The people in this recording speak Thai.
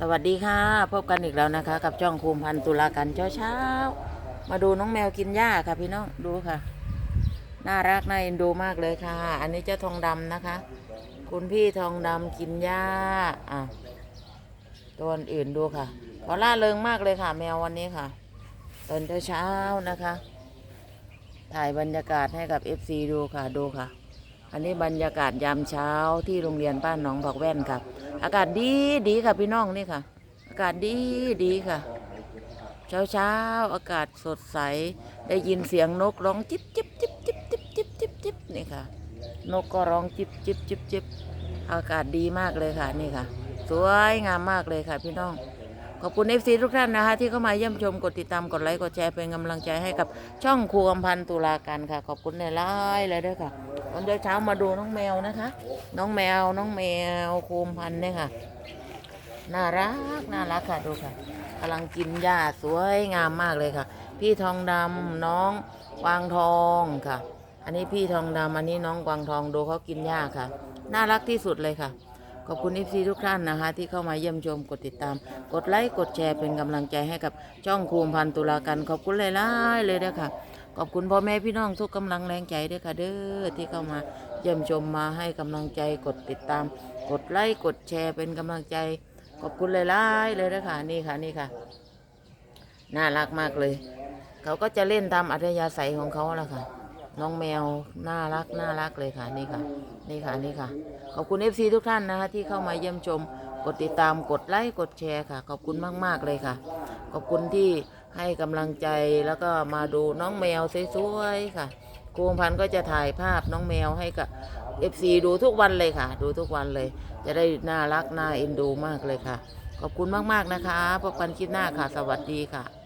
สวัสดีค่ะ พบกันอีกแล้วนะคะ กับจ้องภูมพันตุลากันเช้าเช้ามาดูน้องแมวกินหญ้าค่ะพี่น้องดูค่ะ น่ารักน่าเอ็นดูมากเลยค่ะ อันนี้เจ้าทองดำนะคะ คุณพี่ทองดำกินหญ้าอะตัวอื่นดูค่ะพอล่าเริงมากเลยค่ะ แมววันนี้ค่ะ ตอนเช้าๆนะคะ ถ่ายบรรยากาศให้กับ FC ดูค่ะดูค่ะ อันนี้บรรยากาศยามเช้าที่โรงเรียนบ้านหนองผักแว่นครับ อากาศดีดีค่ะพี่น้องนี่ค่ะ อากาศดีดีค่ะ เช้าเช้าอากาศสดใส ได้ยินเสียงนกร้องจิบจิบจิบจิบจิบจิบจิบจิบนี่ค่ะ นกก็ร้องจิบจิบจิบจิบอากาศดีมากเลยค่ะนี่ค่ะ สวยงามมากเลยค่ะพี่น้อง ขอบคุณเอฟซีทุกท่านนะคะที่เข้ามาเยี่ยมชมกดติดตามกดไลค์กดแชร์เป็นกำลังใจให้กับช่องครูกำพันธ์ตุลาการค่ะ ขอบคุณในไลน์เลยด้วยค่ะตอนเช้ามาดูน้องแมวนะคะ น้องแมวน้องแมวครูกำพันธ์เนี่ยค่ะน่ารักน่ารักค่ะดูค่ะกำลังกินหญ้าสวยงามมากเลยค่ะ พี่ทองดำน้องกวางทองค่ะ อันนี้พี่ทองดำอันนี้น้องกวางทองดูเขากินหญ้าค่ะ น่ารักที่สุดเลยค่ะ ขอบคุณเอฟซีทุกท่านนะคะ ที่เข้ามาเยี่ยมชมกดติดตาม กดไลค์กดแชร์เป็นกำลังใจให้กับช่องคูมพันตุลากันขอบคุณหลายๆเลยด้วยค่ะ ขอบคุณพ่อแม่พี่น้องทุกกำลังแรงใจด้วยค่ะเด้อที่เข้ามาเยี่ยมชมมาให้กำลังใจกดติดตาม กดไลค์กดแชร์เป็นกำลังใจ ขอบคุณหลายๆเลยด้วยค่ะนี่ค่ะนี่ค่ะ น่ารักมากเลย เขาก็จะเล่นตามอัธยาศัยของเขาแหละค่ะ น้องแมวน่ารักน่ารักเลยค่ะนี่ค่ะ นี่ค่ะนี่ค่ะ ขอบคุณ FC ทุกท่านนะคะที่เข้ามาเยี่ยมชม กดติดตามกดไลค์กดแชร์ค่ะ ขอบคุณมาก ๆ เลยค่ะ ขอบคุณที่ให้กำลังใจแล้วก็มาดูน้องแมวสวยๆค่ะครูพันก็จะถ่ายภาพน้องแมวให้กับ FC ดูทุกวันเลยค่ะ ดูทุกวันเลย จะได้น่ารักน่าเอ็นดูมากเลยค่ะ ขอบคุณมากๆนะคะพบกันคลิปหน้าค่ะ สวัสดีค่ะ